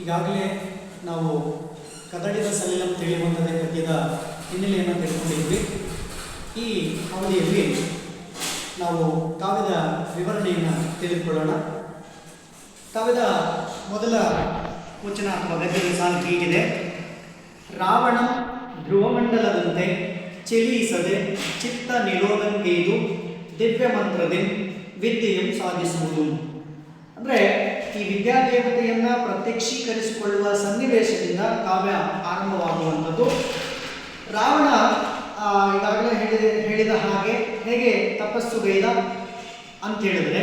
ಈಗಾಗಲೇ ನಾವು ಕದಡಿದ ಸಲಿಲಂ ತಿಳಿಯುವಂಥದ್ದೇ ಪದ್ಯದ ಹಿನ್ನೆಲೆಯನ್ನು ತಿಳ್ಕೊಂಡಿದ್ವಿ ಈ ಅವಧಿಯಲ್ಲಿ ನಾವು ಕಾವ್ಯದ ವಿವರಣೆಯನ್ನು ತಿಳಿದುಕೊಳ್ಳೋಣ. ಕಾವ್ಯದ ಮೊದಲ ವಚನ ಅಥವಾ ಗದ್ಯದ ಸಾಲು ಹೀಗಿದೆ. ರಾವಣ ಧ್ರುವಮಂಡಲದಂತೆ ಚಲಿಸದೆ ಚಿತ್ತ ನಿರೋಧಂಗೈದು ದಿವ್ಯ ಮಂತ್ರದೆ ವಿದ್ಯೆಯನ್ನು ಸಾಧಿಸುವುದು. ಅಂದರೆ ಈ ವಿದ್ಯಾದೇವತೆಯನ್ನ ಪ್ರತ್ಯಕ್ಷೀಕರಿಸಿಕೊಳ್ಳುವ ಸನ್ನಿವೇಶದಿಂದ ಕಾವ್ಯ ಆರಂಭವಾಗುವಂಥದ್ದು. ರಾವಣ ಈಗಾಗಲೇ ಹೇಳಿದ ಹೇಳಿದ ಹಾಗೆ ಹೇಗೆ ತಪಸ್ಸುಗೈದ ಅಂತ ಹೇಳಿದ್ರೆ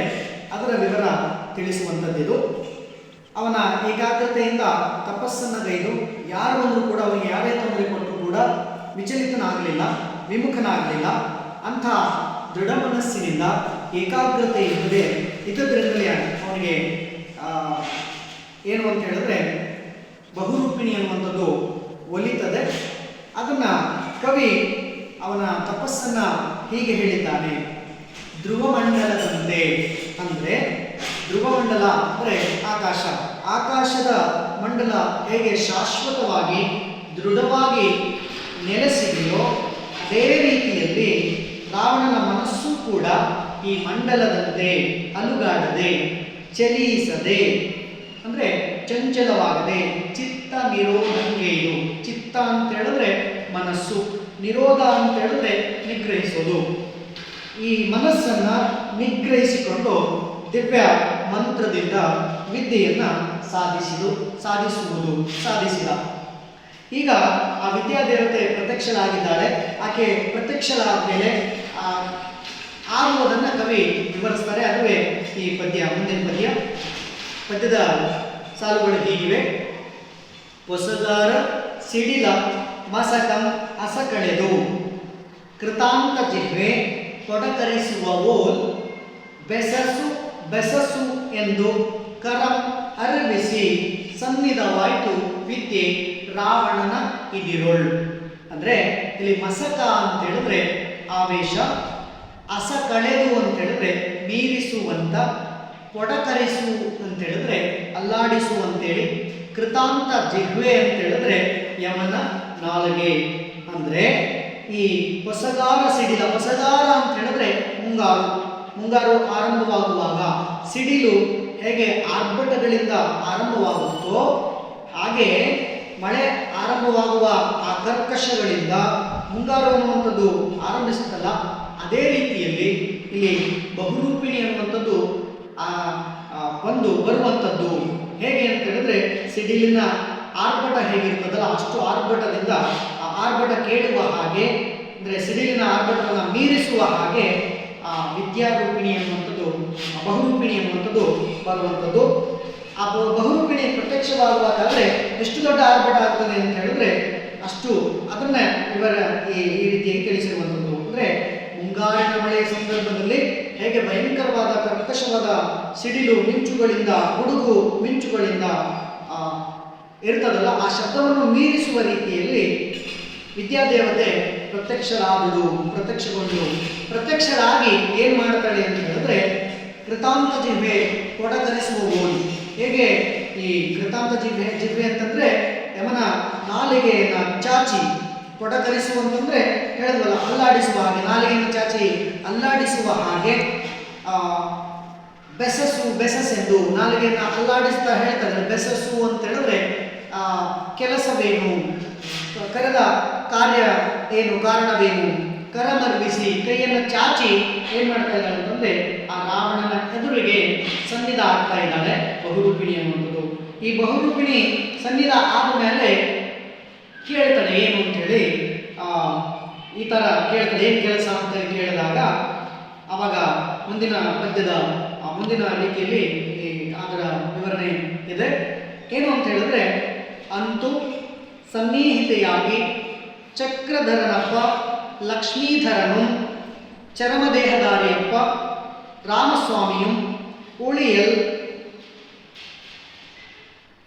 ಅದರ ವಿವರ ತಿಳಿಸುವಂಥದ್ದಿದು. ಅವನ ಏಕಾಗ್ರತೆಯಿಂದ ತಪಸ್ಸನ್ನು ಗೈದು ಯಾರು ಬಂದರೂ ಕೂಡ ಅವನಿಗೆ ಯಾರೇ ತೊಂದರೆ ಕೊಟ್ಟರು ಕೂಡ ವಿಚಲಿತನಾಗಲಿಲ್ಲ, ವಿಮುಖನಾಗಲಿಲ್ಲ. ಅಂಥ ದೃಢ ಮನಸ್ಸಿನಿಂದ ಏಕಾಗ್ರತೆ ಇಲ್ಲದೆ ಇದ್ದದ್ರಿಂದಲೇ ಅವನಿಗೆ ಏನು ಅಂತ ಹೇಳಿದ್ರೆ, ಬಹುರೂಪಿಣಿ ಅನ್ನುವಂಥದ್ದು ಒಲಿತದೆ. ಅದನ್ನು ಕವಿ ಅವನ ತಪಸ್ಸನ್ನು ಹೀಗೆ ಹೇಳಿದ್ದಾನೆ. ಧ್ರುವಮಂಡಲದಂತೆ ಅಂದರೆ, ಧ್ರುವಮಂಡಲ ಅಂದರೆ ಆಕಾಶ. ಆಕಾಶದ ಮಂಡಲ ಹೇಗೆ ಶಾಶ್ವತವಾಗಿ, ದೃಢವಾಗಿ ನೆಲೆಸಿದೆಯೋ ಅದೇ ರೀತಿಯಲ್ಲಿ ರಾವಣನ ಮನಸ್ಸು ಕೂಡ ಈ ಮಂಡಲದಂತೆ ಅಲುಗಾಡದೆ ಚಲಿಸದೆ, ಅಂದರೆ ಚಂಚಲವಾಗದೆ, ಚಿತ್ತ ನಿರೋಧಂಗೆಯು, ಚಿತ್ತ ಅಂತ ಹೇಳಿದ್ರೆ ಮನಸ್ಸು, ನಿರೋಧ ಅಂತ ಹೇಳಿದ್ರೆ ನಿಗ್ರಹಿಸೋದು. ಈ ಮನಸ್ಸನ್ನ ನಿಗ್ರಹಿಸಿಕೊಂಡು ದಿವ್ಯ ಮಂತ್ರದಿಂದ ವಿದ್ಯೆಯನ್ನ ಸಾಧಿಸಿದು, ಸಾಧಿಸುವುದು, ಸಾಧಿಸಿದ. ಈಗ ಆ ವಿದ್ಯಾದೇವತೆ ಪ್ರತ್ಯಕ್ಷಳಾಗಿದ್ದಾಳೆ. ಆಕೆ ಪ್ರತ್ಯಕ್ಷಳಾದ ಮೇಲೆ ಆ ಆಗುವುದನ್ನು ಕವಿ ವಿವರಿಸ್ತಾರೆ. ಅದುವೇ ಈ ಪದ್ಯ, ಮುಂದಿನ ಪದ್ಯ. ಪದ್ಯದ ಸಾಲುಗಳು ಹೀಗಿವೆ. ಹೊಸಗಾರ ಸಿಡಿಲ ಮಸಕಂ ಅಸಕಳೆದು ಕೃತಾಂತ ಜಿಹ್ವೆ ತೊಡಕರಿಸುವ ಓಲ್ ಬೆಸಸು ಬೆಸಸು ಎಂದು ಕರಂ ಅರಬಿಸಿ ಸನ್ನಿಧವಾಯಿತು ವಿದ್ಯೆ ರಾವಣನ ಇದಿರೋಳ್. ಅಂದರೆ ಇಲ್ಲಿ ಮಸಕ ಅಂತ ಹೇಳಿದ್ರೆ ಆವೇಶ ಅಸ ಕಳೆದು ಅಂತ ಹೇಳಿದ್ರೆ ಮೀರಿಸುವಂತ ಪೊಡಕರಿಸು ಅಂತ ಹೇಳಿದ್ರೆ ಅಲ್ಲಾಡಿಸು ಅಂತೇಳಿ ಕೃತಾಂತ ಜಿಹ್ವೆ ಅಂತ ಹೇಳಿದ್ರೆ ಯಮನ ನಾಲಗೆ. ಅಂದ್ರೆ, ಈ ಹೊಸಗಾರ ಸಿಡಿಲ, ಹೊಸಗಾರ ಅಂತ ಹೇಳಿದ್ರೆ ಮುಂಗಾರು. ಮುಂಗಾರು ಆರಂಭವಾಗುವಾಗ ಸಿಡಿಲು ಹೇಗೆ ಆರ್ಭಟಗಳಿಂದ ಆರಂಭವಾಗುತ್ತೋ, ಹಾಗೆ ಮಳೆ ಆರಂಭವಾಗುವ ಆ ಕರ್ಕಶಗಳಿಂದ ಮುಂಗಾರು ಅನ್ನುವಂಥದ್ದು ಆರಂಭಿಸುತ್ತಲ್ಲ ಅದೇ ರೀತಿಯಲ್ಲಿ ಇಲ್ಲಿ ಬಹುರೂಪಿಣಿ ಅನ್ನುವಂಥದ್ದು, ಆ ಒಂದು ಬರುವಂಥದ್ದು. ಹೇಗೆ ಅಂತ ಹೇಳಿದ್ರೆ, ಸಿಡಿಲಿನ ಆರ್ಭಟ ಹೇಗಿರ್ತದಲ್ಲ, ಅಷ್ಟು ಆರ್ಭಟದಿಂದ ಆ ಆರ್ಭಟ ಕೇಳುವ ಹಾಗೆ, ಅಂದರೆ ಸಿಡಿಲಿನ ಆರ್ಭಟವನ್ನು ಮೀರಿಸುವ ಹಾಗೆ, ಆ, ವಿದ್ಯಾರೂಪಿಣಿ ಅನ್ನುವಂಥದ್ದು ಬಹುರೂಪಿಣಿ ಅನ್ನುವಂಥದ್ದು ಬರುವಂಥದ್ದು. ಆ ಬಹುರೂಪಿಣಿ ಪ್ರತ್ಯಕ್ಷವಾಗುವಾಗಾದರೆ ಎಷ್ಟು ದೊಡ್ಡ ಆರ್ಭಟ ಆಗ್ತದೆ ಅಂತ ಹೇಳಿದ್ರೆ, ಅಷ್ಟು ಅದನ್ನ ಇವರ ಈ ಈ ರೀತಿಯಾಗಿ ತಿಳಿಸಿರುವಂಥದ್ದು ಅಂದರೆ ಮುಂಗಾರಿನ ಮಳೆಯ ಸಂದರ್ಭದಲ್ಲಿ ಹೇಗೆ ಭಯಂಕರವಾದ ಕರ್ಕಶವಾದ ಸಿಡಿಲು ಮಿಂಚುಗಳಿಂದ, ಗುಡುಗು ಮಿಂಚುಗಳಿಂದ ಇರ್ತದಲ್ಲ, ಆ ಶಬ್ದವನ್ನು ಮೀರಿಸುವ ರೀತಿಯಲ್ಲಿ ವಿದ್ಯಾದೇವತೆ ಪ್ರತ್ಯಕ್ಷರಾದಳು ಪ್ರತ್ಯಕ್ಷಗೊಂಡು. ಪ್ರತ್ಯಕ್ಷರಾಗಿ ಏನು ಮಾಡ್ತಾಳೆ ಅಂತ ಹೇಳಿದ್ರೆ ಕೃತಾಂತ ಜಿಹ್ವೆ ಕೊಡಗರಿಸುವ ಹೇಗೆ ಈ ಕೃತಾಂತ ಜಿಹ್ವೆ ಜಿಹ್ವೆ ಅಂತಂದ್ರೆ, ಯಮನ ನಾಲಿಗೆಯನ್ನ ಚಾಚಿ ಕೊಡಗರಿಸುವಂತಂದ್ರೆ ಹೇಳಿದ್ವಲ್ಲ, ಅಲ್ಲಾಡಿಸುವ ಹಾಗೆ, ನಾಲಿಗೆಯನ್ನು ಚಾಚಿ ಅಲ್ಲಾಡಿಸುವ ಹಾಗೆ. ಆ, ಬೆಸಸ್ ಎಂದು ನಾಲಿಗೆಯನ್ನು ಅಲ್ಲಾಡಿಸ್ತಾ ಹೇಳ್ತಾರೆ. ಬೆಸಸು ಅಂತ ಹೇಳಿದ್ರೆ ಕೆಲಸವೇನು? ಕರೆದ ಕಾರ್ಯ ಏನು ಕಾರಣವೇನು? ಕರಮರ್ವಿಸಿ ಕೈಯನ್ನು ಚಾಚಿ ಏನ್ ಮಾಡ್ತಾ ಇದ್ದಾಳೆ ಅಂತಂದ್ರೆ ಆ ರಾವಣನ ಎದುರಿಗೆ ಸನ್ನಿಧ ಆಗ್ತಾ ಇದ್ದಾಳೆ. ಬಹುರೂಪಿಣಿ ಅನ್ನುವಂಥದ್ದು. ಈ ಬಹುರೂಪಿಣಿ ಸನ್ನಿಧ ಆದ ಮೇಲೆ ಕೇಳ್ತಾಳೆ ಏನು ಅಂತೇಳಿ ಈ ಥರ ಕೇಳ್ತಾಳೆ ಏನು ಕೆಲಸ ಅಂತ ಕೇಳಿದಾಗ ಅವಾಗ ಮುಂದಿನ ಪದ್ಯದ ಮುಂದಿನ ರೀತಿಯಲ್ಲಿ ಅದರ ವಿವರಣೆ ಇದೆ. ಏನು ಅಂತ ಹೇಳಿದ್ರೆ, ಅಂತೂ ಸನ್ನಿಹಿತೆಯಾಗಿ ಚಕ್ರಧರನಪ್ಪ ಲಕ್ಷ್ಮೀಧರನು, ಚರಮದೇಹಧಾರಿಯಪ್ಪ, ರಾಮಸ್ವಾಮಿಯು ಉಳಿಯಲ್,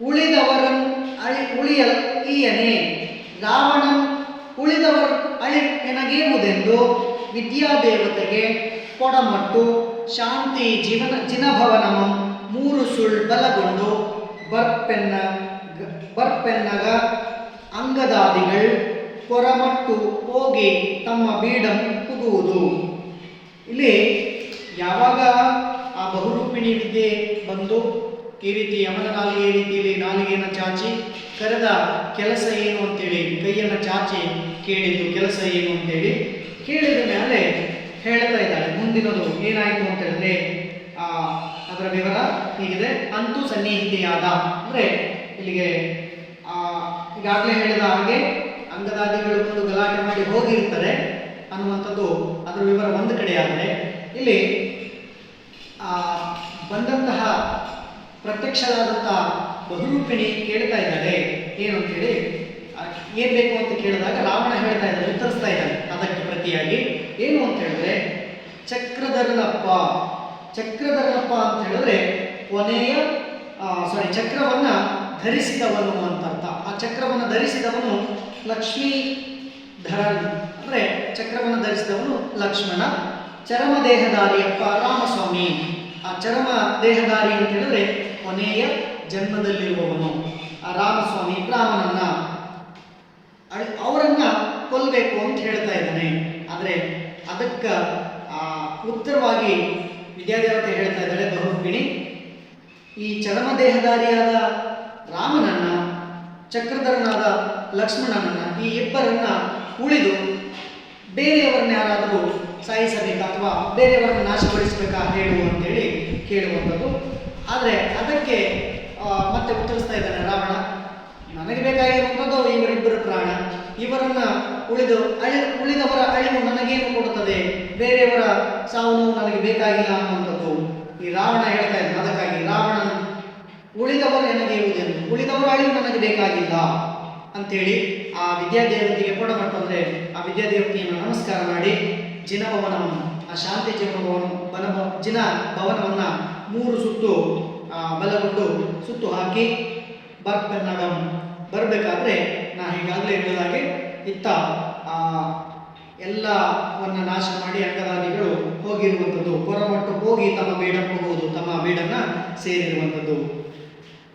ಉಳಿದವರನ್ ಅಳಿ, ಉಳಿಯಲ್ ಈಯನೆ, ರಾವಣನ್ ಉಳಿದವರ್ ಅಳಿ ಎನಗೇವುದೆಂದು ವಿದ್ಯಾದೇವತೆಗೆ ಕೊಡಮಟ್ಟು ಶಾಂತಿ ಜೀವನ ಜಿನಭವನಮಂ ಮೂರು ಸುಳ್ ಬಲಗೊಂಡು ಬರ್ಪೆನ್ನ ಬರ್ಪೆನ್ನಗ ಅಂಗದಾದಿಗಳು ಕೊರಮಟ್ಟು ಹೋಗಿ ತಮ್ಮ ಬೀಡಂ ಕುಗುವುದು ಇಲ್ಲಿ ಯಾವಾಗ ಆ ಬಹುರೂಪಿಣಿ ವಿದ್ಯೆ ಬಂದು ಈ ರೀತಿ ಯಮನ ನಾಲಿಗೆ ರೀತಿಯಲ್ಲಿ ನಾಲಿಗೆಯನ್ನು ಚಾಚಿ ಕರೆದ ಕೆಲಸ ಏನು ಅಂತೇಳಿ ಕೈಯನ್ನು ಚಾಚಿ ಕೇಳಿದ್ದು ಕೆಲಸ ಏನು ಅಂತೇಳಿ ಕೇಳಿದ ಮೇಲೆ ಹೇಳ್ತಾ ಇದ್ದಾಳೆ ಮುಂದಿನದು ಏನಾಯಿತು ಅಂತ ಹೇಳಿದ್ರೆ ಆ ಅದರ ವಿವರ ಹೀಗಿದೆ. ಅಂತೂ ಸನ್ನಿಹಿತೆಯಾದ ಅಂದರೆ ಇಲ್ಲಿಗೆ ಆ, ಈಗಾಗಲೇ ಹೇಳಿದ ಹಾಗೆ ಅಂಗದಾದಿಗಳು ಬಂದು ಗಲಾಟೆ ಮಾಡಿ ಹೋಗಿರ್ತಾರೆ ಅನ್ನುವಂಥದ್ದು ಅದರ ವಿವರ ಒಂದು ಕಡೆ ಆದರೆ ಇಲ್ಲಿ ಬಂದಂತಹ ಪ್ರತ್ಯಕ್ಷರಾದಂತಹ ಬಹುರೂಪಿಣಿ ಕೇಳ್ತಾ ಇದ್ದಾರೆ ಏನು ಅಂತೇಳಿ ಏನ್ ಬೇಕು ಅಂತ ಕೇಳಿದಾಗ ರಾವಣ ಹೇಳ್ತಾ ಇದ್ದಾರೆ ಉತ್ತರಿಸ್ತಾ ಇದ್ದಾನೆ. ಪ್ರತಿಯಾಗಿ ಏನು ಅಂತ ಹೇಳಿದ್ರೆ ಚಕ್ರಧರನಪ್ಪ. ಚಕ್ರಧರನಪ್ಪ ಅಂತ ಹೇಳಿದ್ರೆ ಕೊನೆಯ ಸಾರಿ ಚಕ್ರವನ್ನ ಧರಿಸಿದವನು ಅಂತ ಅರ್ಥ. ಆ ಚಕ್ರವನ್ನು ಧರಿಸಿದವನು ಲಕ್ಷ್ಮೀಧರನ್ ಅಂದ್ರೆ ಚಕ್ರವನ್ನು ಧರಿಸಿದವನು ಲಕ್ಷ್ಮಣ. ಚರಮ ದೇಹಧಾರಿಯಪ್ಪ ರಾಮಸ್ವಾಮಿ. ಆ ಚರಮ ದೇಹಧಾರಿ ಅಂತ ಹೇಳಿದ್ರೆ ಕೊನೆಯ ಜನ್ಮದಲ್ಲಿರುವವನು. ಆ ರಾಮಸ್ವಾಮಿ ರಾಮನನ್ನ ಅವರನ್ನ ಕೊಲ್ಲಬೇಕು ಅಂತ ಹೇಳ್ತಾ ಇದ್ದಾನೆ. ಆದರೆ ಅದಕ್ಕೆ ಉತ್ತರವಾಗಿ ವಿದ್ಯಾದೇವತೆ ಹೇಳ್ತಾ ಇದ್ದಾಳೆ ಬಹುಗಿಣಿ ಈ ಚರಮದೇಹಧಾರಿಯಾದ ರಾಮನನ್ನ, ಚಕ್ರಧರನಾದ ಲಕ್ಷ್ಮಣನನ್ನ, ಈ ಇಬ್ಬರನ್ನ ಉಳಿದು ಬೇರೆಯವರನ್ನ ಯಾರಾದರೂ ಸಾಯಿಸಬೇಕಾ ಅಥವಾ ಬೇರೆಯವರನ್ನ ನಾಶಪಡಿಸಬೇಕಾ ಹೇಳು ಅಂತೇಳಿ ಕೇಳುವಂಥದ್ದು. ಆದರೆ ಅದಕ್ಕೆ ಮತ್ತೆ ಉತ್ತರಿಸ್ತಾ ಇದ್ದಾನೆ ರಾವಣ. ನನಗೆ ಬೇಕಾಗಿರುವಂಥದ್ದು ಇವರಿಬ್ಬರು ಪ್ರಾಣ. ಇವರನ್ನ ಉಳಿದು ಅಳಿ ಉಳಿದವರ ಅಳಿವು ನನಗೇನು ಕೊಡುತ್ತದೆ? ಬೇರೆಯವರ ಸಾವು ನನಗೆ ಬೇಕಾಗಿಲ್ಲ ಅನ್ನುವಂಥದ್ದು. ಈ ರಾವಣ ಹೇಳ್ತಾ ಇದ್ದಾನೆ, ಅದಕ್ಕಾಗಿ ರಾವಣನ ಉಳಿದವರು ನನಗೆ ಇರುವುದೆಂದು ಉಳಿದವರ ಅಳಿವು ನನಗೆ ಬೇಕಾಗಿಲ್ಲ ಅಂತೇಳಿ ಆ ವಿದ್ಯಾದೇವತೆಗೆ ಕೊಡಮಟ್ಟು ಅಂದರೆ ಆ ವಿದ್ಯಾದೇವತೆಯನ್ನು ನಮಸ್ಕಾರ ಮಾಡಿ ಜಿನಭವನವನ್ನು ಆ ಶಾಂತಿ ಜಿನಭವನ ಬನಭ ಬನ ಜಿನ ಭವನವನ್ನು ಮೂರು ಸುತ್ತು ಬಲಗೊಂಡು ಸುತ್ತು ಹಾಕಿ ಬರ್ಪೆನ್ನಡಂ. ಬರಬೇಕಾದ್ರೆ ನಾ ಈಗಾಗಲೇ ಹೇಳಿದಾಗೆ ಇತ್ತ ಎಲ್ಲವನ್ನ ನಾಶ ಮಾಡಿ ಅಂಗದಾದಿಗಳು ಹೋಗಿರುವಂಥದ್ದು. ಹೊರಮಟ್ಟು ಹೋಗಿ ತಮ್ಮ ಬೇಡಬಹುದು ತಮ್ಮ ಬೇಡನ್ನ ಸೇರಿರುವಂಥದ್ದು.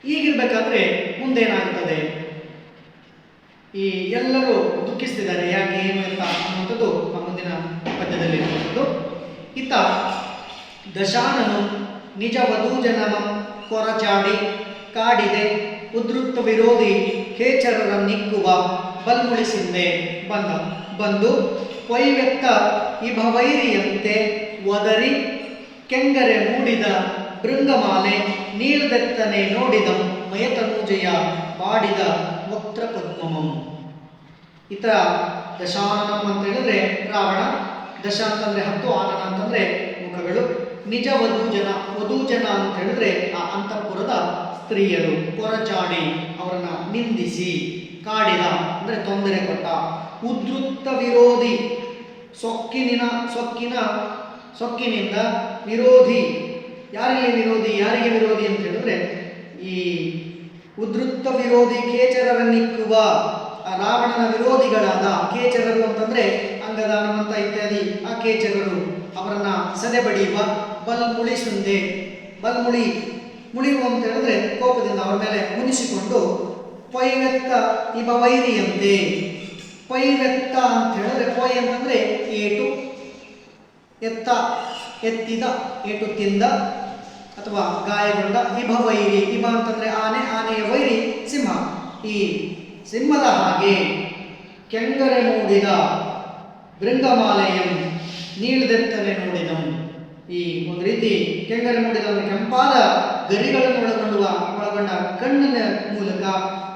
ಈಗಿರ್ಬೇಕಾದ್ರೆ ಮುಂದೇನಾಗ್ತದೆ? ಈ ಎಲ್ಲರೂ ದುಃಖಿಸ್ತಿದ್ದಾರೆ. ಯಾಕೆ ಏನು ಅಂತ ಅನ್ನುವಂಥದ್ದು ಆ ಮುಂದಿನ ಪದ್ಯದಲ್ಲಿ ಇರುವಂಥದ್ದು. ಇತ್ತ ದಶಾನನು ನಿಜ ವಧೂಜನಮ ಕೊರಚಾಡಿ ಕಾಡಿದೆ, ಉದ್ರುಕ್ತ ವಿರೋಧಿ ಖೇಚರರ ನಿಕ್ಕುವ ಬಲ್ಮುಳಿಸಿಂದೆ ಬಂದ. ಬಂದು ವೈವ್ಯಕ್ತ ಇಭವೈರಿಯಂತೆ ಒದರಿ ಕೆಂಗರೆ ಮೂಡಿದ ಭೃಂಗಮಾಲೆ ನೀಳದೆತ್ತನೆ ನೋಡಿದ ಮಯತನೂಜಯ ಬಾಡಿದ ವಕ್ತ್ರ ಪದ್ಮಮಂ ಇತರ ದಶಾನನಂ ಅಂತ ಹೇಳಿದ್ರೆ ರಾವಣ ದಶ ಅಂತಂದ್ರೆ ಹತ್ತು, ಆನನ ಅಂತಂದ್ರೆ ಮುಖಗಳು ನಿಜ ವಧೂಜನ ವಧೂಜನ ಅಂತ ಹೇಳಿದ್ರೆ ಆ ಅಂತಃಪುರದ ಸ್ತ್ರೀಯರು ಕೊರಚಾಡಿ ಅವರನ್ನು ನಿಂದಿಸಿ ಕಾಡಿದ ಅಂದರೆ ತೊಂದರೆ ಕೊಟ್ಟ ಉದ್ರುಕ್ತ ವಿರೋಧಿ ಸೊಕ್ಕಿನಿನ, ಸೊಕ್ಕಿನ, ಸೊಕ್ಕಿನಿಂದ ವಿರೋಧಿ. ಯಾರಿಗೆ ವಿರೋಧಿ ಯಾರಿಗೆ ವಿರೋಧಿ ಅಂತ ಹೇಳಿದ್ರೆ, ಈ ಉದ್ರುಕ್ತ ವಿರೋಧಿ ಕೇಚರರನ್ನಿಕ್ಕುವ ರಾವಣನ ವಿರೋಧಿಗಳಾದ ಕೇಚರರು ಅಂತಂದ್ರೆ ಅಂಗದಾನವಂತ ಇತ್ಯಾದಿ, ಆ ಕೇಚರರು ಅವರನ್ನ ಸದೆಬಡಿಯುವ ಬಲ್ಮುಳಿ ಸುಂದೆ, ಬಲ್ಮುಳಿ ಮುಳಿಯುವ ಅಂತ ಹೇಳಿದ್ರೆ ಕೋಪದಿಂದ ಅವರ ಮೇಲೆ ಮುನಿಸಿಕೊಂಡು ಪೈವೆತ್ತ ಇಬ ವೈರಿಯಂತೆ. ಪೈವೆತ್ತ ಅಂತ ಹೇಳಿದ್ರೆ ಪೈ ಅಂತಂದ್ರೆ ಏಟು. ಎತ್ತ, ಎತ್ತಿದ, ಏಟು ತಿಂದ, ಅಥವಾ ಗಾಯಗೊಂಡ ಇಭ ವೈರಿ. ಇಭ ಅಂತಂದ್ರೆ ಆನೆ, ಆನೆಯ ವೈರಿ, ಸಿಂಹ. ಈ ಸಿಂಹದ ಹಾಗೆ ಕೆಂಗರೆ ಮೂಡಿದ ಭೃಂಗಮಾಲೆಯಂ ನೀಳದೆತ್ತನೆ ನೋಡಿದಂ ಈ ಒಂದು ರೀತಿ ಕೆಂಗರೆ ಮೂಡಿದ ಒಂದು ಕೆಂಪಾದ ಗರಿಗಳನ್ನು ಒಳಗೊಂಡುವ ಒಳಗೊಂಡ ಕಣ್ಣಿನ ಮೂಲಕ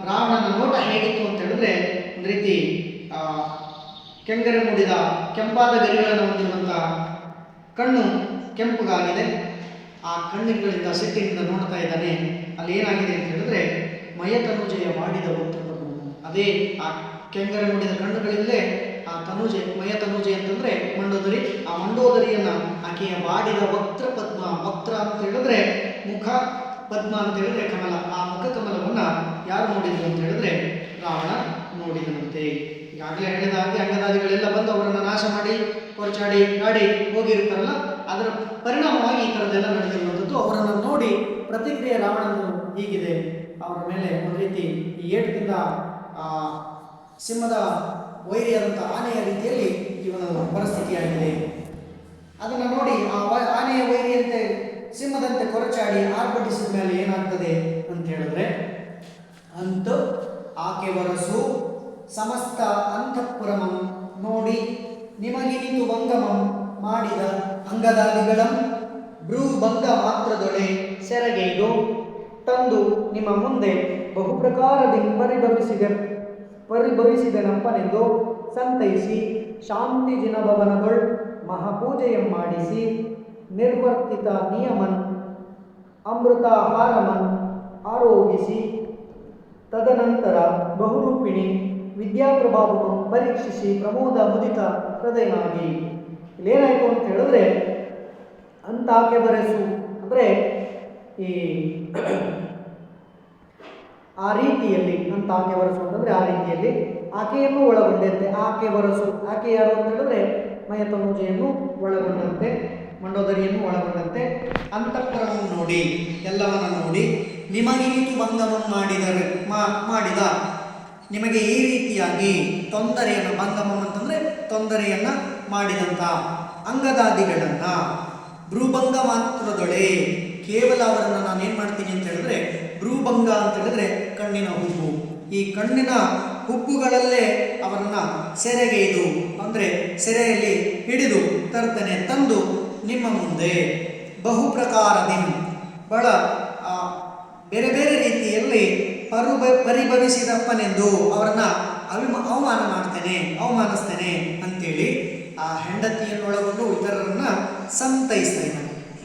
ರಾವಣನ ನೋಟ ಹೇಗಿತ್ತು ಅಂತ ಹೇಳಿದ್ರೆ ಒಂದು ರೀತಿ ಆ, ಕೆಂಗರೆ ಮೂಡಿದ ಕೆಂಪಾದ ಗರಿಗಳನ್ನು ಹೊಂದಿರುವಂತಹ ಕಣ್ಣು ಕೆಂಪುಗಾಗಿದೆ. ಆ ಕಣ್ಣುಗಳಿಂದ ಸಿಟ್ಟಿನಿಂದ ನೋಡ್ತಾ ಇದ್ದಾನೆ. ಅಲ್ಲಿ ಏನಾಗಿದೆ ಅಂತ ಹೇಳಿದ್ರೆ ಮಯತನುಜಯ ಮಾಡಿದ ಅದೇ ಆ ಕೆಂಗರೆ ಮೂಡಿದ ಕಣ್ಣುಗಳಿಂದಲೇ ತನುಜೆ ಮಯ ತನುಜೆ ಅಂತಂದ್ರೆ ಮಂಡೋದರಿ. ಆ ಮಂಡೋದರಿಯನ್ನ ಆಕೆಯ ಬಾಡಿದ ವಕ್ತ್ರ ಪದ್ಮ ವಕ್ತ್ರ ಅಂತ ಹೇಳಿದ್ರೆ ಮುಖ ಪದ್ಮ ಅಂತ ಹೇಳಿದ್ರೆ ಕಮಲ. ಆ ಮುಖ ಕಮಲವನ್ನ ಯಾರು ನೋಡಿದ್ರು ಅಂತ ಹೇಳಿದ್ರೆ ರಾವಣ ನೋಡಿದನಂತೆ ಈಗಾಗಲೇ ಹೇಳಿದ ಹಾಗೆ ಅಂಗದಾದಿಗಳೆಲ್ಲ ಬಂದು ಅವರನ್ನು ನಾಶ ಮಾಡಿ ಕೊರಚಾಡಿ ಗಾಡಿ ಹೋಗಿರ್ತಾರಲ್ಲ ಅದರ ಪರಿಣಾಮವಾಗಿ ಈ ಥರದ್ದೆಲ್ಲ ನಡೆದಿರುವಂಥದ್ದು ಅವರನ್ನು ನೋಡಿ ಪ್ರತಿಕ್ರಿಯೆ ರಾವಣನು ಹೀಗಿದೆ. ಅವರ ಮೇಲೆ ಒಂದು ರೀತಿ ಈ ಏಟದಿಂದ ಆ, ಸಿಂಹದ ವೈರಿಯಾದಂಥ ಆನೆಯ ರೀತಿಯಲ್ಲಿ ಇವನ ಪರಿಸ್ಥಿತಿಯಾಗಿದೆ ಅದನ್ನು ನೋಡಿ ಆ ಆನೆಯ ವೈರಿಯಂತೆ ಸಿಂಹದಂತೆ ಕೊರಚಾಡಿ ಆರ್ಭಟಿಸಿದ ಮೇಲೆ ಏನಾಗ್ತದೆ ಅಂತ ಹೇಳಿದ್ರೆ, ಅಂತು ಆಕೆ ವರಸು ಸಮಸ್ತ ಅಂತಃಪುರಮಂ ನೋಡಿ ನಿಮಗಿನಿತು ಭಂಗಮಂ ಮಾಡಿದ ಅಂಗದಾದಿಗಳಂ ಭ್ರೂಭಂಗ ಮಾತ್ರದೊಳೆ ಸೆರಗೈದು. ತಂದು ನಿಮ್ಮ ಮುಂದೆ ಬಹುಪ್ರಕಾರದಿಂದ ಪರಿಭವಿಸಿದ ಪರಿಭವಿಸಿದನಪ್ಪನೆಂದು ಸಂತೈಸಿ, ಶಾಂತಿ ಜಿನಭವನದೊಳ್ ಮಹಾಪೂಜೆಯ ಮಾಡಿಸಿ, ನಿರ್ವರ್ತಿತ ನಿಯಮನ್, ಅಮೃತಾಹಾರಮನ್ ಆರೋಗಿಸಿ, ತದನಂತರ ಬಹುರೂಪಿಣಿ ವಿದ್ಯಾಪ್ರಭಾವವನ್ನು ಪರೀಕ್ಷಿಸಿ ಪ್ರಮೋದ ಮುದಿತ ಹೃದಯನಾಗಿ. ಇಲ್ಲೇನಾಯಿತು ಅಂತ ಹೇಳಿದ್ರೆ, ಅಂತಾಕೆ ಬರೆಸು. ಅಂದರೆ ಈ ಆ ರೀತಿಯಲ್ಲಿ ಅಂತ ಆಕೆ ವರಸು ಅಂತಂದರೆ ಆ ರೀತಿಯಲ್ಲಿ ಆಕೆಯನ್ನು ಒಳಗೊಂಡಂತೆ ಆಕೆ ವರಸು ಆಕೆ ಯಾರು ಅಂತ ಹೇಳಿದ್ರೆ ಮಯತಮೂಜೆಯನ್ನು ಒಳಗೊಂಡಂತೆ, ಮಂಡೋದರಿಯನ್ನು ಒಳಗೊಂಡಂತೆ. ಅಂತಃಕರಣವನ್ನು ನೋಡಿ, ಎಲ್ಲವನ್ನ ನೋಡಿ ನಿಮಗೀತು ಭಂಗವನ್ನು ಮಾಡಿದರೆ ಮಾಡಿದ, ನಿಮಗೆ ಈ ರೀತಿಯಾಗಿ ತೊಂದರೆಯನ್ನು ಭಂಗಮ ಅಂತಂದರೆ ತೊಂದರೆಯನ್ನು ಮಾಡಿದಂಥ ಅಂಗದಾದಿಗಳನ್ನು ಭ್ರೂಭಂಗ ಮಾತ್ರದೊಳೆ ಕೇವಲ ಅವರನ್ನು ನಾನು ಏನು ಮಾಡ್ತೀನಿ ಅಂತ ಹೇಳಿದ್ರೆ ಭ್ರೂಭಂಗ ಅಂತ ಹೇಳಿದ್ರೆ ಕಣ್ಣಿನ ಹುಬ್ಬು. ಈ ಕಣ್ಣಿನ ಹುಬ್ಬುಗಳಲ್ಲೇ ಅವರನ್ನ ಸೆರೆಗೈದು ಅಂದರೆ ಸೆರೆಯಲ್ಲಿ ಹಿಡಿದು ತರ್ತನೆ ತಂದು ನಿಮ್ಮ ಮುಂದೆ. ಬಹು ಪ್ರಕಾರದಿ ಬಹಳ ಬೇರೆ ಬೇರೆ ರೀತಿಯಲ್ಲಿ ಪರುಬ ಪರಿಭವಿಸಿದಪ್ಪನೆಂದು ಅವರನ್ನು ಅವಿಮ ಅವಮಾನ ಮಾಡ್ತೇನೆ, ಅವಮಾನಿಸ್ತೇನೆ ಅಂತೇಳಿ ಆ ಹೆಂಡತಿಯನ್ನೊಳಗೊಂಡು ಇತರರನ್ನು ಸಂತೈಸ್ತಾ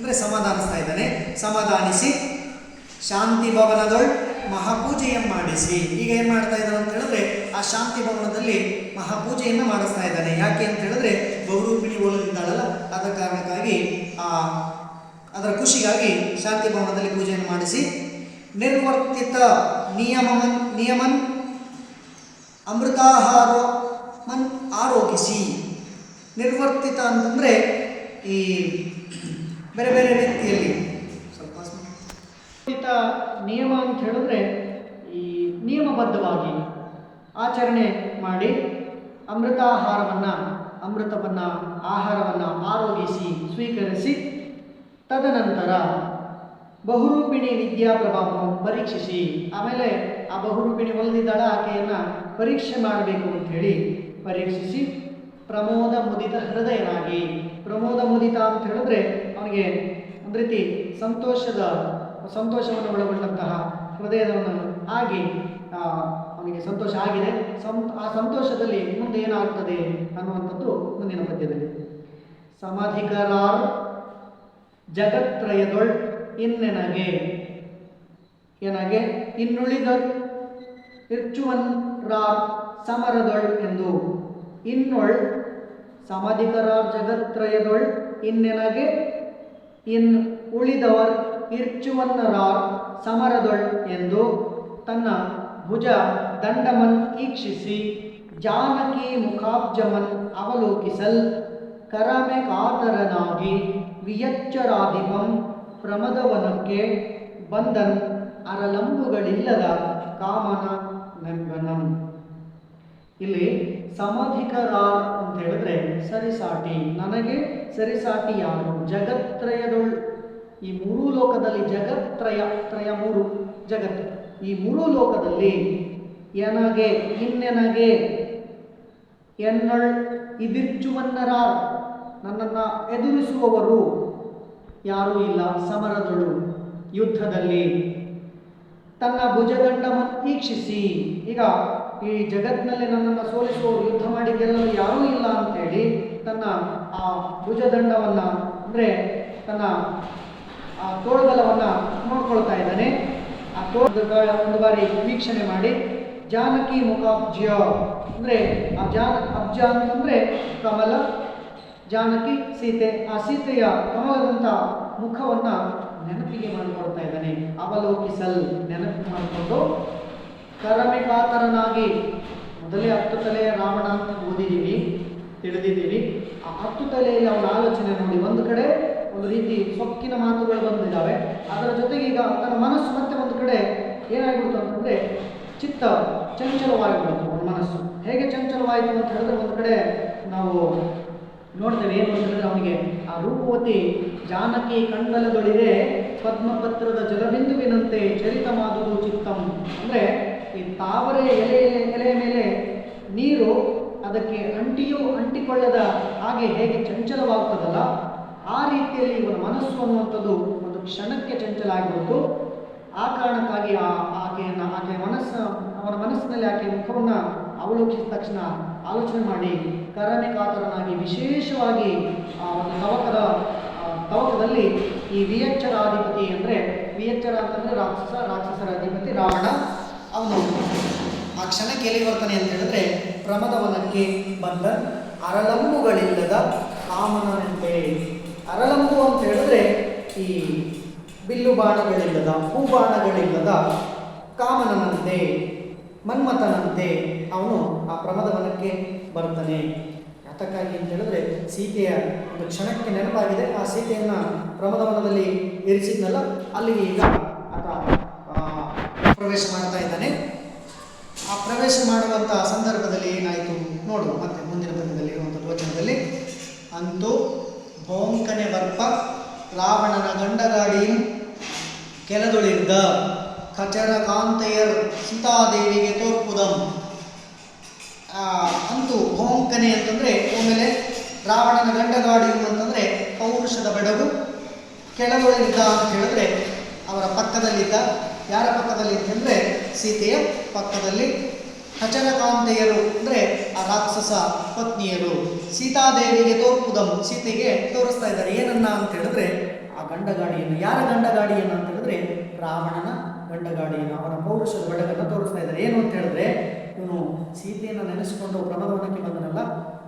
ಅಂದರೆ ಸಮಾಧಾನಿಸ್ತಾ ಇದ್ದಾನೆ. ಸಮಾಧಾನಿಸಿ, ಶಾಂತಿ ಭವನದೊಳ್ ಮಹಾಪೂಜೆಯನ್ನು ಮಾಡಿಸಿ. ಈಗ ಏನು ಮಾಡ್ತಾ ಇದ್ದಾನೆ ಅಂತ ಹೇಳಿದ್ರೆ, ಆ ಶಾಂತಿ ಭವನದಲ್ಲಿ ಮಹಾಪೂಜೆಯನ್ನು ಮಾಡಿಸ್ತಾ ಇದ್ದಾನೆ. ಯಾಕೆ ಅಂತ ಹೇಳಿದ್ರೆ ಬಹುರೂಪಿಣಿ ಒಳಗಿದ್ದಾಳಲ್ಲ ಆದ ಕಾರಣಕ್ಕಾಗಿ, ಆ, ಅದರ ಖುಷಿಗಾಗಿ ಶಾಂತಿ ಭವನದಲ್ಲಿ ಪೂಜೆಯನ್ನು ಮಾಡಿಸಿ. ನಿರ್ವರ್ತಿತ ನಿಯಮನ್ ನಿಯಮನ್ ಅಮೃತಾಹಾರ ಮನ್ ಆರೋಗಿಸಿ. ನಿರ್ವರ್ತಿತ ಅಂತಂದರೆ, ಈ ಬೇರೆ ಬೇರೆ ರೀತಿಯಲ್ಲಿ. ಸ್ವಲ್ಪ ನಿಯಮ ಅಂತ ಹೇಳಿದ್ರೆ ಈ ನಿಯಮಬದ್ಧವಾಗಿ ಆಚರಣೆ ಮಾಡಿ ಅಮೃತಾಹಾರವನ್ನು, ಅಮೃತವನ್ನು, ಆಹಾರವನ್ನು ಆರೋಗಿಸಿ ಸ್ವೀಕರಿಸಿ, ತದನಂತರ ಬಹುರೂಪಿಣಿ ವಿದ್ಯಾಪ್ರಭಾವವನ್ನು ಪರೀಕ್ಷಿಸಿ, ಆಮೇಲೆ ಆ ಬಹುರೂಪಿಣಿ ಒಲಿದಿದ್ದಾಳ ಆಕೆಯನ್ನು ಪರೀಕ್ಷೆ ಮಾಡಬೇಕು ಅಂತ ಹೇಳಿ ಪರೀಕ್ಷಿಸಿ ಪ್ರಮೋದ ಮುದಿತ ಹೃದಯನಾಗಿ. ಪ್ರಮೋದ ಮುದಿತ ಅಂತ ಹೇಳಿದ್ರೆ ಅವನಿಗೆ ಒಂದು ರೀತಿ ಸಂತೋಷದ, ಸಂತೋಷವನ್ನು ಒಳಗೊಂಡಂತಹ ಹೃದಯವನ್ನು ಆಗಿ ಅವನಿಗೆ ಸಂತೋಷ ಆಗಿದೆ. ಸಂತ ಆ ಸಂತೋಷದಲ್ಲಿ ಮುಂದೆ ಏನಾಗ್ತದೆ ಅನ್ನುವಂಥದ್ದು ಮುಂದಿನ ಪದ್ಯದಲ್ಲಿ. ಸಮಾಧಿಕರಾರ್ ಜಗತ್ರಯದೊಳ್ ಇನ್ನೆನಗೆ ಏನಾಗೆ ಇನ್ನುಳಿದ ಇರ್ಚುವನ್ ರಾರ್ ಸಮರದೊಳ್ ಎಂದು. ಇನ್ನೊಳ್ ಸಮಾಧಿಕರಾರ್ ಜಗತ್ರಯದೊಳ್ ಇನ್ನೆನಗೆ ಇನ್ ಉಳಿದವರ್ ಇರ್ಚುವನ್ನರಾರ್ ಸಮರದೊಳ್ ಎಂದು ತನ್ನ ಭುಜ ದಂಡಮನ್ ಈಕ್ಷಿಸಿ ಜಾನಕಿ ಮುಖಾಬ್ಜಮನ್ ಅವಲೋಕಿಸಲ್. ಕರಮೆ ಕಾತರನಾಗಿ ವಿಯಚ್ಚರಾಧಿಪಂ ಪ್ರಮದವನಕ್ಕೆ ಬಂದನ್ ಅರಲಂಬುಗಳಿಲ್ಲದ ಕಾಮನ ನೆಂಬನಂ ಇಲ್ಲಿ ಸಮಾಧಿಕರಾರ್ ಅಂತ ಹೇಳಿದ್ರೆ ಸರಿಸಾಟಿ. ನನಗೆ ಸರಿಸಾಟಿ ಯಾರು ಜಗತ್ರಯದೊಳ್. ಈ ಮೂರೂ ಲೋಕದಲ್ಲಿ ಜಗತ್ರಯ, ತ್ರಯ ಮೂರು ಜಗತ್ತು ಈ ಮೂರೂ ಲೋಕದಲ್ಲಿ ಎನಗೆ, ಇನ್ನೆನಗೆ ಎನ್ನಳ್ ಇದಿರ್ಚುವನ್ನರಾರ್. ನನ್ನನ್ನು ಎದುರಿಸುವವರು ಯಾರೂ ಇಲ್ಲ. ಸಮರದಳು ಯುದ್ಧದಲ್ಲಿ. ತನ್ನ ಭುಜದಂಡವನ್ನು ವೀಕ್ಷಿಸಿ. ಈಗ ಈ ಜಗತ್ತಿನಲ್ಲಿ ನನ್ನನ್ನು ಸೋಲಿಸುವವರು ಯುದ್ಧ ಮಾಡಿ ಗೆಲ್ಲಲು ಯಾರೂ ಇಲ್ಲ ಅಂತೇಳಿ ತನ್ನ ಆ ಭುಜದಂಡವನ್ನು, ಅಂದರೆ ತನ್ನ ಆ ತೋಳ್ಬಲವನ್ನು ನೋಡ್ಕೊಳ್ತಾ ಇದ್ದಾನೆ. ಆ ತೋಳ ಒಂದು ಬಾರಿ ವೀಕ್ಷಣೆ ಮಾಡಿ, ಜಾನಕಿ ಮುಖಾಬ್ಜ ಅಂದರೆ ಆ ಜಾನ, ಅಬ್ಜ ಅಂತಂದ್ರೆ ಕಮಲ, ಜಾನಕಿ ಸೀತೆ, ಆ ಸೀತೆಯ ಕಮಲದಂಥ ಮುಖವನ್ನು ನೆನಪಿಗೆ ಮಾಡಿಕೊಳ್ತಾ ಇದ್ದಾನೆ. ಅವಲೋಕಿಸಲ್ ನೆನಪು ಮಾಡಿಕೊಂಡು ಕರಮೆ ಕಾತರನಾಗಿ ಮೊದಲೇ ಹತ್ತು ತಲೆಯ ರಾವಣ ಅಂತ ಓದಿದ್ದೀವಿ, ತಿಳಿದಿದ್ದೀವಿ. ಆ ಹತ್ತು ತಲೆಯಲ್ಲಿ ಅವನ ಆಲೋಚನೆ ನೋಡಿ, ಒಂದು ಕಡೆ ಒಂದು ರೀತಿ ಸೊಕ್ಕಿನ ಮಾತುಗಳು ಬಂದಿದ್ದಾವೆ. ಅದರ ಜೊತೆಗೆ ಈಗ ತನ್ನ ಮನಸ್ಸು ಮತ್ತೆ ಒಂದು ಕಡೆ ಏನಾಗ್ಬಿಡ್ತು ಅಂತಂದರೆ ಚಿತ್ತ ಚಂಚಲವಾಗಿಬಿಡ್ತು ಅವನ ಮನಸ್ಸು. ಹೇಗೆ ಚಂಚಲವಾಯಿತು ಅಂತ ಹೇಳಿದ್ರೆ ಒಂದು ಕಡೆ ನಾವು ನೋಡ್ತೇವೆ ಏನು ಅಂತ ಹೇಳಿದ್ರೆ ಅವನಿಗೆ, ಆ ರೂಪವತಿ ಜಾನಕಿ ಕಂಡಲಗಳಿದೆ ಪದ್ಮಪತ್ರದ ಜಲಬಿಂದುವಿನಂತೆ ಚರಿತ ಮಾದುದು ಚಿತ್ತಂ. ಅಂದರೆ ಈ ತಾವರೆ ಎಲೆ, ಎಲೆಯ ಮೇಲೆ ನೀರು ಅದಕ್ಕೆ ಅಂಟಿಯೂ, ಅಂಟಿಕೊಳ್ಳದ ಹಾಗೆ ಹೇಗೆ ಚಂಚಲವಾಗುತ್ತದಲ್ಲ, ಆ ರೀತಿಯಲ್ಲಿ ಇವನ ಮನಸ್ಸು ಅನ್ನುವಂಥದ್ದು ಒಂದು ಕ್ಷಣಕ್ಕೆ ಚಂಚಲ ಆಗಿಬಿಡ್ತು ಆ ಕಾರಣಕ್ಕಾಗಿ ಆ ಆಕೆಯನ್ನು, ಆಕೆಯ ಮನಸ್ಸು, ಅವನ ಮನಸ್ಸಿನಲ್ಲಿ ಆಕೆಯ ಮುಖವನ್ನು ಅವಲೋಕಿಸಿದ ತಕ್ಷಣ ಆಲೋಚನೆ ಮಾಡಿ ಕರನೆ ಕಾತರನಾಗಿ ವಿಶೇಷವಾಗಿ ಆ ಒಂದು ತವಕದ ತವಕದಲ್ಲಿ ಈ ವಿಯಚ್ಚರಾಧಿಪತಿ ಅಂದರೆ ವಿಯಚ್ಚರ ಅಂತಂದರೆ ರಾಕ್ಷಸ, ರಾಕ್ಷಸರ ಅಧಿಪತಿ ರಾವಣ. ಅವನು ಆ ಕ್ಷಣಕ್ಕೆ ಎಲ್ಲಿ ಬರ್ತಾನೆ ಅಂತ ಹೇಳಿದ್ರೆ ಪ್ರಮದವನಕ್ಕೆ ಬಂದ ಅರಲಂಬುಗಳಿಲ್ಲದ ಕಾಮನಂತೆ ಅರಲಂಬು ಅಂತ ಹೇಳಿದ್ರೆ ಈ ಬಿಲ್ಲು ಬಾಣಗಳಿಲ್ಲದ ಹೂಬಾಣಗಳಿಲ್ಲದ ಕಾಮನನಂತೆ, ಮನ್ಮಥನಂತೆ ಅವನು ಆ ಪ್ರಮದವನಕ್ಕೆ ಬರ್ತಾನೆ ಅದಕ್ಕಾಗಿ ಅಂತ ಹೇಳಿದ್ರೆ ಸೀತೆಯ ಒಂದು ಕ್ಷಣಕ್ಕೆ ನೆನಪಾಗಿದೆ. ಆ ಸೀತೆಯನ್ನು ಪ್ರಮದವನದಲ್ಲಿ ಇರಿಸಿದ್ನಲ್ಲ, ಅಲ್ಲಿಗೆ ಈಗ ಆತ ಪ್ರವೇಶ ಮಾಡ್ತಾ ಇದ್ದಾನೆ. ಆ ಪ್ರವೇಶ ಮಾಡುವಂಥ ಸಂದರ್ಭದಲ್ಲಿ ಏನಾಯಿತು ನೋಡು. ಮತ್ತೆ ಮುಂದಿನ ಪದ್ಯದಲ್ಲಿ ಇರುವಂತಹ ವಚನದಲ್ಲಿ, ಅಂತೂ ಭೋಂಕನೆ ಬರ್ಪ ರಾವಣನ ಗಂಡಗಾಡಿಯು ಕೆಲದೊಳಿದ್ದ ಕಚರ ಕಾಂತೆಯರ್ ಸೀತಾದೇವಿಗೆ ತೋರ್ಪುದಂ. ಅಂತೂ ಭೋಂಕನೆ ಅಂತಂದರೆ ಆಮೇಲೆ ರಾವಣನ ಗಂಡಗಾಡಿಯು ಅಂತಂದರೆ ಪೌರುಷದ ಬೆಡಗು ಕೆಳಗೊಳಿದ್ದ ಅಂತ ಹೇಳಿದ್ರೆ ಅವರ ಪಕ್ಕದಲ್ಲಿದ್ದ ಯಾರ ಪಕ್ಕದಲ್ಲಿ ಅಂದರೆ ಸೀತೆಯ ಪಕ್ಕದಲ್ಲಿ. ಹಚನಕಾಂತೆಯರು ಅಂದರೆ ಆ ರಾಕ್ಷಸ ಪತ್ನಿಯರು. ಸೀತಾದೇವಿಗೆ ತೋರ್ಪುದಂ. ಸೀತೆಗೆ ತೋರಿಸ್ತಾ ಇದ್ದಾರೆ, ಏನನ್ನ ಅಂತ ಹೇಳಿದ್ರೆ, ಆ ಗಂಡಗಾಡಿಯನ್ನು. ಯಾರ ಗಂಡಗಾಡಿಯನ್ನು ಅಂತ ಹೇಳಿದ್ರೆ, ರಾವಣನ ಗಂಡಗಾಡಿಯನ್ನು. ಅವನ ಪೌರುಷದ ಬೆಳಗನ್ನು ತೋರಿಸ್ತಾ ಇದ್ದಾರೆ. ಏನು ಅಂತ ಹೇಳಿದ್ರೆ, ಇವನು ಸೀತೆಯನ್ನು ನೆನೆಸಿಕೊಂಡು ಪ್ರಮದವನಕ್ಕೆ ಬಂದನಲ್ಲ,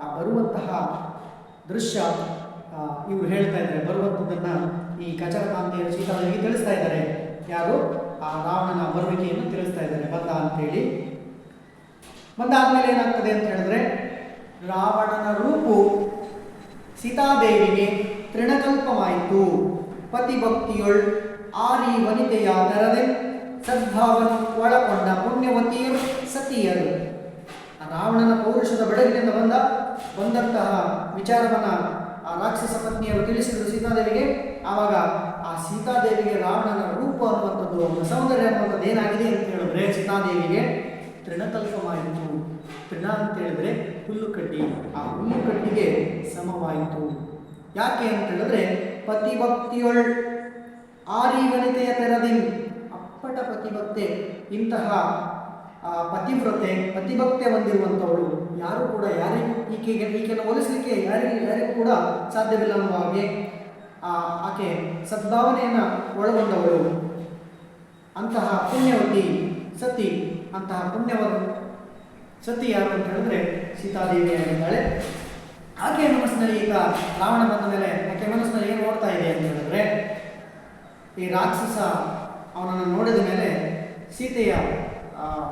ಆ ಬರುವಂತಹ ದೃಶ್ಯ ಇವರು ಹೇಳ್ತಾ ಇದ್ದಾರೆ. ಬರುವಂಥದ್ದನ್ನು ಈ ಕಚರಕಾಂತಿಯರು ಸೀತಾದೇವಿಗೆ ತಿಳಿಸ್ತಾ ಇದ್ದಾರೆ. ಯಾರು? ಆ ರಾವಣನ ಬರುವಿಕೆಯನ್ನು ತಿಳಿಸ್ತಾ ಇದ್ದಾನೆ. ಬಂದ ಅಂತೇಳಿ. ಬಂದಾದ್ಮೇಲೆ ಏನಾಗ್ತದೆ ಅಂತ ಹೇಳಿದ್ರೆ, ರಾವಣನ ರೂಪು ಸೀತಾದೇವಿಗೆ ತೃಣಕಲ್ಪವಾಯಿತು. ಪತಿಭಕ್ತಿಯೊಳ್ ಆರಿ ವನಿತೆಯ ನರದೆ, ಸದ್ಭಾವನ ಒಳಗೊಂಡ ಪುಣ್ಯವತಿಯರು ಸತಿಯರು. ರಾವಣನ ಪೌರುಷದ ಬೆಳಗಿನಿಂದ ಬಂದ ಬಂದಂತಹ ವಿಚಾರವನ್ನ ರಾಕ್ಷಸ ಪತ್ನಿಯರು ತಿಳಿಸಿದರು ಸೀತಾದೇವಿಗೆ. ಆವಾಗ ಆ ಸೀತಾದೇವಿಗೆ ರಾವಣನ ರೂಪ ಅನ್ನುವಂಥದ್ದು ಅವನ ಸೌಂದರ್ಯ ಅನ್ನುವಂಥದ್ದು ಏನಾಗಿದೆ ಅಂತ ಹೇಳಿದ್ರೆ ಸೀತಾದೇವಿಗೆ ತೃಣಕಲ್ಪವಾಯಿತು ತೃಣ ಅಂತ ಹೇಳಿದ್ರೆ ಹುಲ್ಲು ಕಟ್ಟಿ ಆ ಹುಲ್ಲು ಕಟ್ಟಿಗೆ ಸಮವಾಯಿತು. ಯಾಕೆ ಅಂತ ಹೇಳಿದ್ರೆ ಪತಿಭಕ್ತಿಯೊಳ್ ಆರಿ ವನಿತೆಯ ತೆರದಿನ್ ಅಪ್ಪಟ ಪತಿಭಕ್ತೆ. ಇಂತಹ ಪತಿವ್ರತೆ, ಪತಿಭಕ್ತೆ ಹೊಂದಿರುವಂಥವಳು. ಯಾರು ಕೂಡ ಯಾರಿಗೂ ಈಕೆಗೆ, ಈಕೆಯನ್ನು ಹೋಲಿಸಲಿಕ್ಕೆ ಯಾರಿಗೂ ಯಾರಿಗೂ ಕೂಡ ಸಾಧ್ಯವಿಲ್ಲ ಅನ್ನುವ ಹಾಗೆ, ಆ, ಆಕೆ ಸದ್ಭಾವನೆಯನ್ನು ಒಳಗೊಂಡವಳು. ಅಂತಹ ಪುಣ್ಯವತಿ ಸತಿ, ಅಂತಹ ಪುಣ್ಯವರು ಸತಿ ಯಾರು ಅಂತ ಹೇಳಿದ್ರೆ ಸೀತಾದೇವಿಯಾಗಿದ್ದಾಳೆ ಆಕೆಯ ಮನಸ್ಸಿನಲ್ಲಿ ಈಗ ರಾವಣ ಬಂದ ಮೇಲೆ ಆಕೆ ಮನಸ್ಸಿನಲ್ಲಿ ಏನು ನೋಡ್ತಾ ಇದೆ ಅಂತ ಹೇಳಿದ್ರೆ, ಈ ರಾಕ್ಷಸ ಅವನನ್ನು ನೋಡಿದ ಮೇಲೆ ಸೀತೆಯ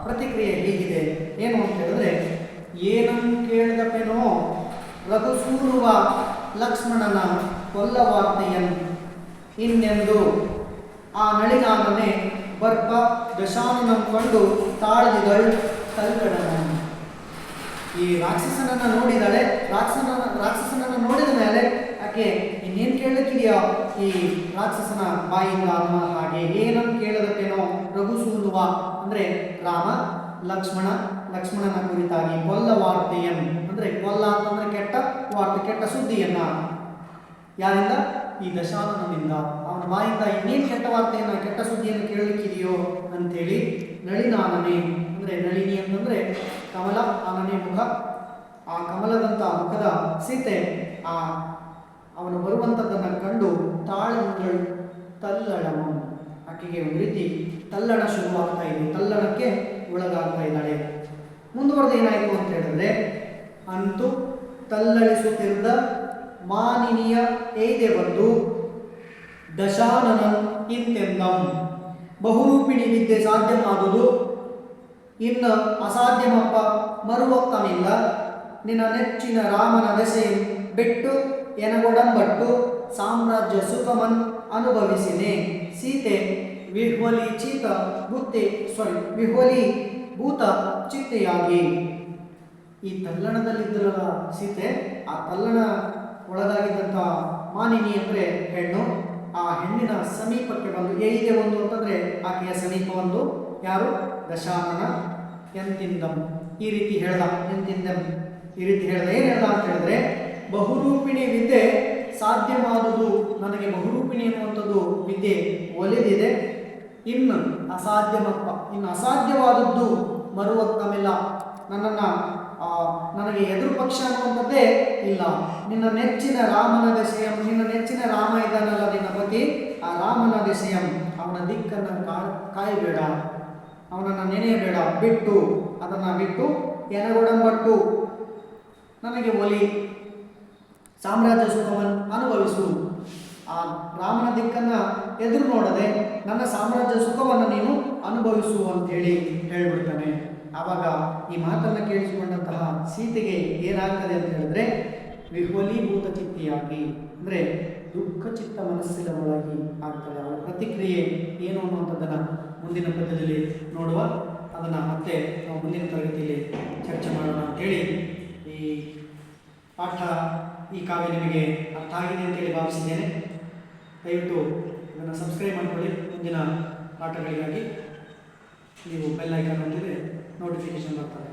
ಪ್ರತಿಕ್ರಿಯೆ ಹೀಗಿದೆ. ಏನು ಅಂತ ಹೇಳಿದ್ರೆ ಏನನ್ನು ಕೇಳಿದಪೇನೋ? ರಘುಸೂರುವ ಲಕ್ಷ್ಮಣನ ಕೊಲ್ಲವಾರ್ತೆಯನ್ನು ಇನ್ನೆಂದು? ಆ ನಳಿನಾನನೆ ಬರ್ಪ ದಶಾನನ ಕಂಡು ತಾಳ್ದಿದಳು ಕಲ್ಕಡನ ಈ ರಾಕ್ಷಸನನ್ನು ನೋಡಿದಾಳೆ, ರಾಕ್ಷಸನ, ರಾಕ್ಷಸನನ್ನು ನೋಡಿದ ಮೇಲೆ ಆಕೆ ಇನ್ನೇನು ಕೇಳುತ್ತಿದೆಯಾ ಈ ರಾಕ್ಷಸನ ಬಾಯಿಂದ ಅನ್ನುವ ಹಾಗೆ ಏನನ್ನು ಕೇಳದಕ್ಕೇನೋ ರಘುಸೂಲುವ ಅಂದರೆ ರಾಮ, ಲಕ್ಷ್ಮಣ ಲಕ್ಷ್ಮಣನ ಕುರಿತಾಗಿ ಕೊಲ್ಲ ವಾರ್ತೆಯನ್ನು ಅಂದ್ರೆ ಕೊಲ್ಲ ಅಂತಂದ್ರೆ ಕೆಟ್ಟ ವಾರ್ತೆ, ಕೆಟ್ಟ ಸುದ್ದಿಯನ್ನ. ಯಾರಿಂದ? ಈ ದಶಾನನದಿಂದ. ಅವನ ಬಾಯಿಂದ ಇನ್ನೇನು ಕೆಟ್ಟ ವಾರ್ತೆಯನ್ನ, ಕೆಟ್ಟ ಸುದ್ದಿಯನ್ನು ಕೇಳಲಿಕ್ಕಿದೆಯೋ ಅಂಥೇಳಿ ನಳಿನಾನನೆ, ಅಂದರೆ ನಳಿನಿ ಅಂತಂದರೆ ಕಮಲ, ಆನನೆ ಮುಖ. ಆ ಕಮಲದಂಥ ಮುಖದ ಸೀತೆ, ಆ ಅವನು ಬರುವಂಥದ್ದನ್ನು ಕಂಡು ತಾಳಗಳು ತಲ್ಲಳವನು. ಆಕೆಗೆ ಒಂದು ರೀತಿ ತಲ್ಲಣ ಶುರುವಾಗ್ತಾ ಇದೆ. ತಲ್ಲಣಕ್ಕೆ ಒಳಗಾಗ್ತಾ ಇದ್ದಾಳೆ. ಮುಂದುವರೆದು ಏನಾಯಿತು ಅಂತ ಹೇಳಿದ್ರೆ, ಅಂತೂ ತಲ್ಲಳಿಸುತ್ತಿದ್ದ ಮಾನಿನಿಯ ಏದೆ ಬಂದು, ದಶಾನನಂ ಇಂತೆಂದಂ, ಬಹುರೂಪಿಣಿ ವಿದ್ಯೆ ಸಾಧ್ಯವಾದುದು, ಇನ್ನು ಅಸಾಧ್ಯವಪ್ಪ ಮರುವಕ್ಕನಿಲ್ಲ, ನಿನ್ನ ನೆಚ್ಚಿನ ರಾಮನ ದೆಸೆ ಬಿಟ್ಟು ಎನಗೊಡಂಬಟ್ಟು ಸಾಮ್ರಾಜ್ಯ ಸುಖಮನ್ ಅನುಭವಿಸಿನೆ ಸೀತೆ ವಿಹ್ವಲಿ ಚೀತ ಬುತ್ತಿ ಸಾರಿ ವಿಹ್ವಲಿ ಭೂತ ಚಿತ್ತೆಯಾಗಿ ಈ ತಲ್ಲಣದಲ್ಲಿದ್ದರ ಸೀತೆ, ಆ ತಲ್ಲಣ ಒಳಗಾಗಿದ್ದಂಥ ಮಾನಿನಿ ಅಂದರೆ ಹೆಣ್ಣು. ಆ ಹೆಣ್ಣಿನ ಸಮೀಪಕ್ಕೆ ಬಂದು ಹೇಗಿದೆ ಒಂದು ಅಂತಂದರೆ ಆಕೆಯ ಸಮೀಪ ಒಂದು ಯಾರು? ದಶಾನನ ಎಂತಿಂದಂ. ಈ ರೀತಿ ಹೇಳ್ದ, ಎಂತಿಂದಂ. ಈ ರೀತಿ ಹೇಳ್ದ, ಏನು ಹೇಳ್ದ ಅಂತ ಹೇಳಿದ್ರೆ, ಬಹುರೂಪಿಣಿ ವಿದ್ಯೆ ಸಾಧ್ಯವಾದುದು. ನನಗೆ ಬಹುರೂಪಿಣಿ ಎನ್ನುವಂಥದ್ದು ವಿದ್ಯೆ ಒಲಿದಿದೆ. ಇನ್ನು ಅಸಾಧ್ಯವಪ್ಪ ಇನ್ನು ಅಸಾಧ್ಯವಾದದ್ದು ಮರುವತ್ತಮಿಲ್ಲ ನನ್ನನ್ನು ನನಗೆ ಎದುರು ಪಕ್ಷ ಅನ್ನುವಂಥದ್ದೇ ಇಲ್ಲ. ನಿನ್ನ ನೆಚ್ಚಿನ ರಾಮನ ದಶೆಯಂ ನಿನ್ನ ನೆಚ್ಚಿನ ರಾಮ ಇದ್ದಾನಲ್ಲ ನಿನ್ನ ಪತಿ, ಆ ರಾಮನ ದಶೆಯಂ ಅವನ ದಿಕ್ಕನ್ನು ಕಾ, ಕಾಯಬೇಡ. ಅವನನ್ನು ನೆನೆಯಬೇಡ, ಬಿಟ್ಟು, ಅದನ್ನು ಬಿಟ್ಟು ಎನಗೊಡಂಬಟ್ಟು, ನನಗೆ ಒಲಿ. ಸಾಮ್ರಾಜ್ಯ ಸುಖವನ್ನು ಅನುಭವಿಸು. ಆ ರಾಮನ ದಿಕ್ಕನ್ನು ಎದುರು ನೋಡದೆ ನನ್ನ ಸಾಮ್ರಾಜ್ಯ ಸುಖವನ್ನು ನೀನು ಅನುಭವಿಸು ಅಂತೇಳಿ ಹೇಳಿಬಿಡ್ತಾನೆ. ಆವಾಗ ಈ ಮಾತನ್ನು ಕೇಳಿಸಿಕೊಂಡಂತಹ ಸೀತೆಗೆ ಏನಾಗ್ತದೆ ಅಂತ ಹೇಳಿದ್ರೆ, ವಿಹ್ವಲೀಭೂತ ಚಿತ್ತಿಯಾಗಿ, ಅಂದರೆ ದುಃಖ ಚಿತ್ತ ಮನಸ್ಸಿನ ಒಳಗಿ ಆಗ್ತದೆ. ಅವರ ಪ್ರತಿಕ್ರಿಯೆ ಏನು ಅನ್ನುವಂಥದ್ದನ್ನು ಮುಂದಿನ ಪದ್ಯದಲ್ಲಿ ನೋಡುವ. ಅದನ್ನು ಮತ್ತೆ ನಾವು ಮುಂದಿನ ತರಗತಿಯಲ್ಲಿ ಚರ್ಚೆ ಮಾಡೋಣ ಅಂತೇಳಿ ಈ ಪಾಠ, ಈ ಕಾವ್ಯ ನಿಮಗೆ ಅರ್ಥ ಆಗಿದೆ ಅಂತೇಳಿ ಭಾವಿಸಿದ್ದೇನೆ. ದಯವಿಟ್ಟು ಇದನ್ನು ಸಬ್ಸ್ಕ್ರೈಬ್ ಮಾಡಿಕೊಳ್ಳಿ. ಮುಂದಿನ ಪಾಠಗಳಿಗಾಗಿ ನೀವು ಬೆಲ್ ಐಕಾನ್ ಹೊಂದಿದೆ ನೋಟಿಫಿಕೇಶನ್ ಬರ್ತದೆ